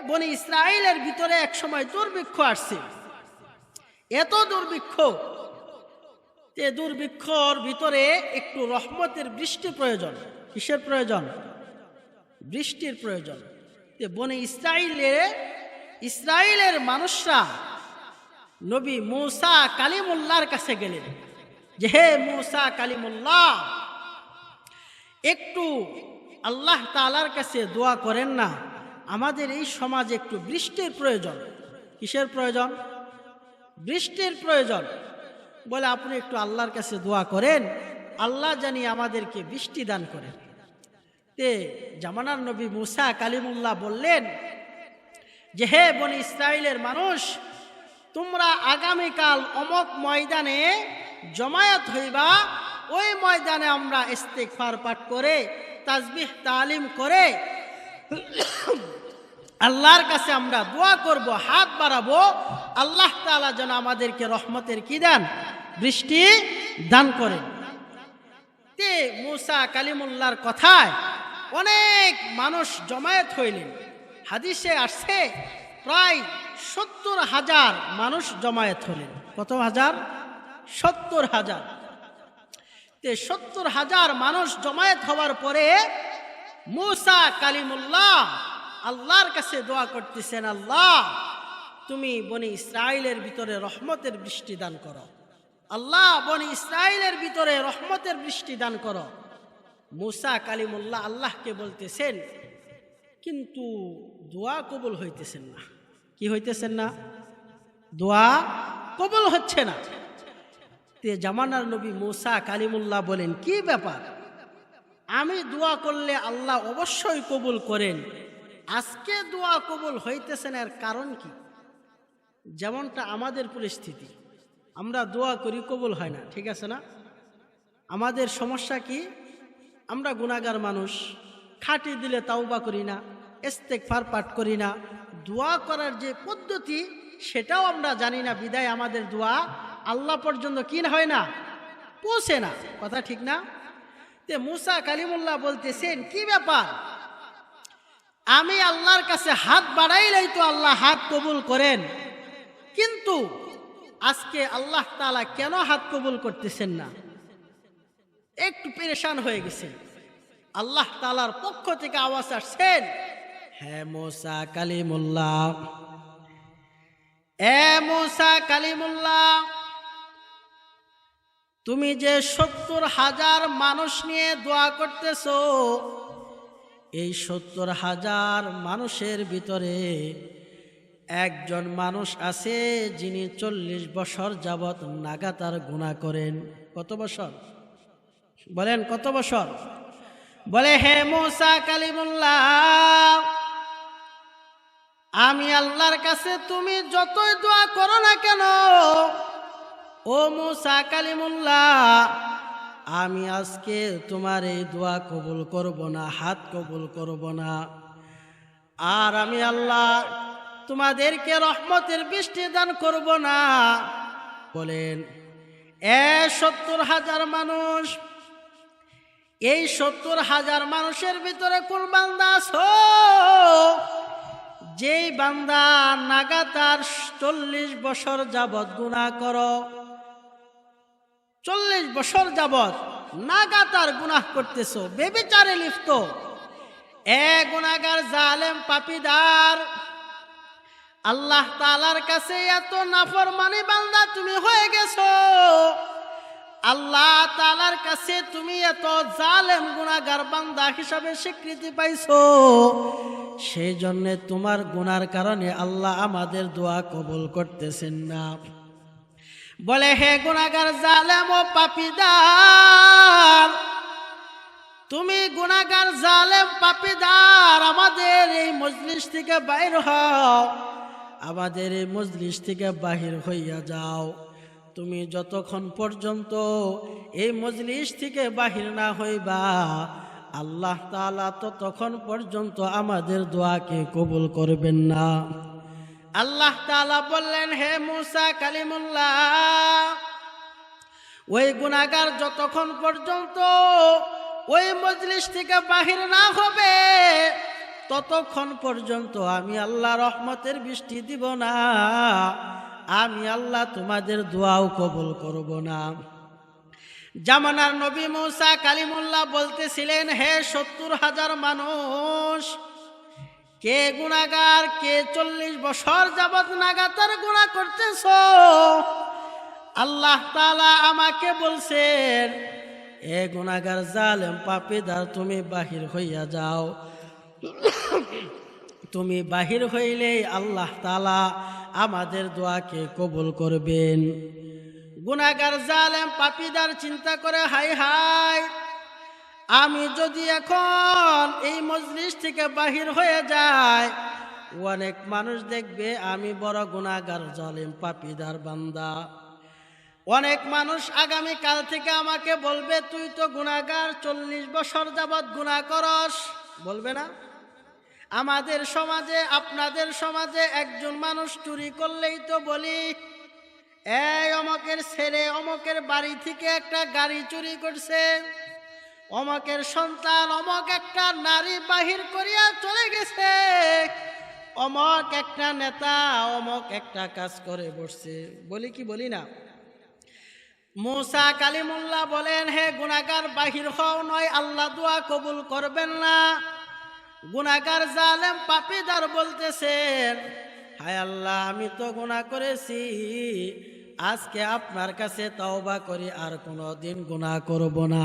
বনে ইসরায়েলের ভিতরে এক সময় দুর্ভিক্ষ আসছে। এত দুর্ভিক্ষ যে দুর্ভিক্ষর ভিতরে একটু রহমতের বৃষ্টি প্রয়োজন। কিসের প্রয়োজন? বৃষ্টির প্রয়োজন। যে বনে ইসরায়েলে, ইসরায়েলের মানুষরা নবী মূসা কালিমুল্লাহর কাছে গেলেন। যে হে মূসা কালিমুল্লাহ, একটু আল্লাহ তালার কাছে দোয়া করেন না। আমাদের এই সমাজে একটু বৃষ্টির প্রয়োজন। কিসের প্রয়োজন? বৃষ্টির প্রয়োজন। বলে আপনি একটু আল্লাহর কাছে দোয়া করেন, আল্লাহ জানি আমাদেরকে বৃষ্টি দান করেন। তে জামানার নবী মুসা কালিমুল্লাহ বললেন, যে হে বনি ইসরায়েলের মানুষ, তোমরা আগামীকাল অমক ময়দানে জমায়েত হইবা, ওই ময়দানে আমরা ইস্তেকফার পাঠ করে, তাজবিহ তালিম করে আল্লাহর কাছে আমরা দোয়া করব, হাত বাড়াবো। আল্লাহ তাআলা যেন আমাদেরকে রহমতের কি দেন? বৃষ্টি দান করেন। তে মুসা কালিমুল্লাহর কথায় অনেক মানুষ জমায়েত হইলেন। হাদিসে আসছে, প্রায় সত্তর হাজার মানুষ জমায়েত হলেন। কত হাজার? সত্তর হাজার। তে সত্তর হাজার মানুষ জমায়েত হওয়ার পরে মুসা কালিমুল্লাহ আল্লাহর কাছে দোয়া করতেছেন, আল্লাহ, তুমি বনি ইসরায়েলের ভিতরে রহমতের বৃষ্টি দান করো। আল্লাহ, বনি ইসরায়েলের ভিতরে রহমতের বৃষ্টি দান করো। মুসা কালিমুল্লাহ আল্লাহকে বলতেছেন, কিন্তু দোয়া কবুল হইতেছেন না। কি হইতেছেন না? দোয়া কবুল হচ্ছে না। তে জামানার নবী মুসা কালিমুল্লাহ বলেন, কি ব্যাপার? আমি দোয়া করলে আল্লাহ অবশ্যই কবুল করেন। আজকে দোয়া কবুল হইতেছেন এর কারণ কি? যেমনটা আমাদের পরিস্থিতি। আমরা দোয়া করি, কবুল হয় না, ঠিক আছে না? আমাদের সমস্যা কি? আমরা গুণাগার মানুষ, খাটি দিলে তাওবা করি না ইস্তেকফার পাঠ করি না। দোয়া করার যে পদ্ধতি, সেটাও আমরা জানি না, বিদায় আমাদের দোয়া আল্লাহ পর্যন্ত কি হয় না, পৌঁছে না। কথা ঠিক না? তে মুসা কালিমুল্লাহ বলতেছেন, কি ব্যাপার? আমি আল্লাহর কাছে হাত বাড়াইলেই তো আল্লাহ হাত কবুল করেন। কিন্তু আজকে আল্লাহ তালা কেন হাত কবুল করতেছেন না? একটু পেরেশান হয়ে গেছে। আল্লাহ তালার পক্ষ থেকে আওয়াজ আসছেন হ্যাঁ কালিমুল্লাহ কালিমুল্লাহ, তুমি যে সত্তর হাজার মানুষ নিয়ে দোয়া করতেছো এই সত্তর হাজার মানুষের ভিতরে একজন মানুষ আছে যিনি চল্লিশ বছর যাবৎ নাগাতার গুণা করেন। কত বছর? বলেন কত বছর? বলে, হে মোসা কালিমুল্লাহ, আমি আল্লাহর কাছে তুমি যতই দোয়া করো না কেন, ও মুসা কালিমুল্লাহ আমি আজকে তোমার এই দোয়া কবুল করব না, হাত কবুল করব না। আর আমি আল্লাহ তোমাদেরকে রহমতের বৃষ্টি দান করব না। বলেন, এ সত্তর হাজার মানুষ, এই সত্তর হাজার মানুষের ভিতরে কোন বান্দা আছো? যেই বান্দা নাগাতার চল্লিশ বছর যাবৎ গুণা করো চল্লিশ বছর যাবৎ নাগাতার গুনাহ করতেছো, বেবিচারে লিপ্ত। এ গুনাগার জালেম পাপিদার, আল্লাহ তালার কাছে এত নাফরমানি বান্দা তুমি হয়ে গেছো। আল্লাহ তালার কাছে তুমি এত জালেম গুনাগার বান্দা হিসাবে স্বীকৃতি পাইছো। সেই জন্যে তোমার গুনার কারণে আল্লাহ আমাদের দোয়া কবুল করতেছেন না। বলে, হে গুণাগার জালেম ও পাপিদার, তুমি গুণাগার জালেম, পাপিদার, আমাদের এই মজলিস থেকে বাইর হও, আমাদের এই মজলিস থেকে বাহির হইয়া যাও। তুমি যতক্ষণ পর্যন্ত এই মজলিস থেকে বাহির না হইবা, আল্লাহ তালা ততক্ষণ পর্যন্ত আমাদের দোয়াকে কবুল করবেন না। আল্লাহ তালা বললেন, হে মুসা কালিমুল্লাহ, ওই গুণাগার যতক্ষণ পর্যন্ত ওই মজলিস থেকে বাহির না হবে, ততক্ষণ পর্যন্ত আমি আল্লাহ রহমতের বৃষ্টি দিব না। আমি আল্লাহ তোমাদের দোয়াও কবল করব না। জামানার নবী মৌসা কালিমুল্লাহ বলতেছিলেন, হে সত্তর হাজার মানুষ কে গুণাগার, কে চল্লিশ বছর যাবৎ নাগাতার গুণা করতেছ? আল্লাহ তালা আমাকে বলছেন, এ গুণাগার জালেম পাপিদার, তুমি বাহির হইয়া যাও। তুমি বাহির হইলেই আল্লাহ তালা আমাদের দোয়াকে কবুল করবেন। গুনাগার জালেম পাপিদার চিন্তা করে হাই হাই আমি যদি এখন এই মজলিস থেকে বাহির হয়ে যায় অনেক মানুষ দেখবে আমি বড় গুনাগার জালেম, পাপিদার বান্দা। অনেক মানুষ আগামী কাল থেকে আমাকে বলবে, তুই তো গুনাগার চল্লিশ বছর যাবৎ গুণা করস। বলবে না। আমাদের সমাজে, আপনাদের সমাজে একজন মানুষ চুরি করলেই তো বলি, এই অমকের ছেলে, অমকের বাড়ি থেকে একটা গাড়ি চুরি করছে। অমকের সন্তান, অমক একটা নারী বাহির করিয়া চলে গেছে। অমক একটা নেতা, অমক একটা কাজ করে বসছে। বলি কি বলি না? মুসা কালিমুল্লাহ বলেন, হে গুনাগার বাহির হও, নয় আল্লাহ দোয়া কবুল করবেন না। গুনাগার জালেম পাপিদার বলতেছেন, হায় আল্লাহ, আমি তো গুনাহ করেছি। আজকে আপনার কাছে তওবা করি, আর কোনো দিন গুনাহ করব না।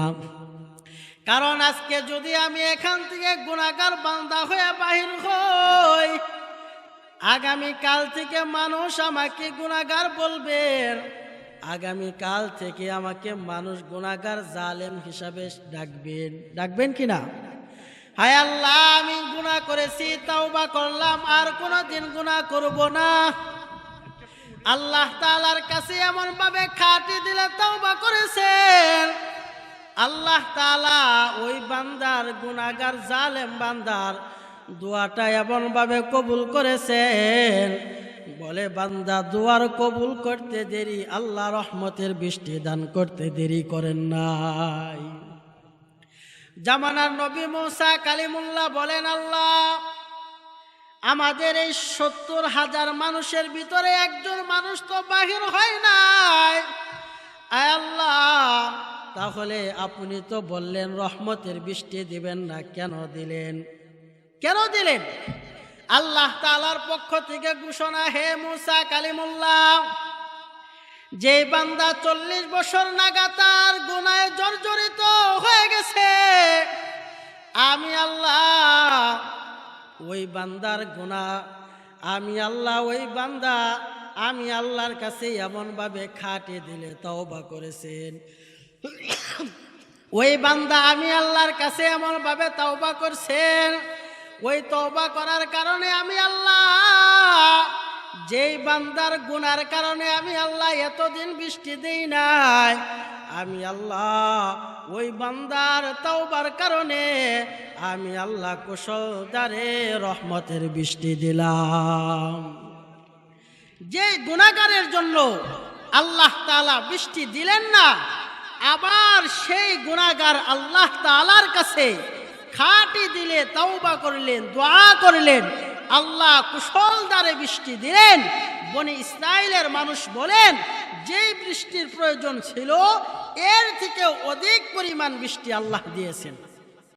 কারণ আজকে যদি আমি এখান থেকে গুনাগার বান্দা হয়ে বাহির হই আগামী কাল থেকে মানুষ আমাকে গুনাগার বলবেন আগামী কাল থেকে আমাকে মানুষ গুণাগার জালেম হিসাবে ডাকবেন ডাকবেন কি না? হায় আল্লাহ, আমি গুনাহ করেছি তাও বা করলাম, আর কোনো দিন গুণা করব না। আল্লাহ তাআলার কাছে এমন ভাবে খাটি দিলে তাও বা করেছেন। আল্লাহ তালা ওই বান্দার গুনাগার জালেম বান্দার দোয়াটা এমন ভাবে কবুল করেছেন, বলে, বান্দা, দুয়ার কবুল করতে দেরি, আল্লাহ রহমতের বৃষ্টি দান করতে দেরি করেন নাই। জামানার নবী মৌসা কালিমুল্লাহ বলেন, আল্লাহ, আমাদের এই সত্তর হাজার মানুষের ভিতরে একজন মানুষ তো বাহির হয় নাই। আয় আল্লাহ তাহলে আপনি তো বললেন রহমতের বৃষ্টি দিবেন না, কেন দিলেন? কেন দিলেন? আল্লাহ তালার পক্ষ থেকে ঘোষণা, হে মুসা কালিমুল্লাহ যে বান্দা চল্লিশ বছর নাগাতার গুনায় জর্জরিত হয়ে গেছে, আমি আল্লাহ ওই বান্দার গুণা আমি আল্লাহ ওই বান্দা, আমি আল্লাহর কাছে এমনভাবে খাটে দিলে তওবা করেছেন। ওই বান্দা আমি আল্লাহর কাছে এমনভাবে তওবা করছেন, ওই তওবা করার কারণে আমি আল্লাহ, যেই বান্দার গুনার কারণে আমি আল্লাহ এতদিন বৃষ্টি দেই নাই, আমি আল্লাহ ওই বান্দার তওবার কারণে আমি আল্লাহ কুশল দ্বারে রহমতের বৃষ্টি দিলাম। যে গুণাগারের জন্য আল্লাহ তাআলা বৃষ্টি দিলেন না আবার সেই গুণাগার আল্লাহ তালার কাছে খাটি দিলে তাওবা করলেন, দোয়া করলেন, আল্লাহ কুশল দ্বারে বৃষ্টি দিলেন। বনি ইসরায়েলের মানুষ বলেন, যেই বৃষ্টির প্রয়োজন ছিল, এর থেকে অধিক পরিমাণ বৃষ্টি আল্লাহ দিয়েছেন।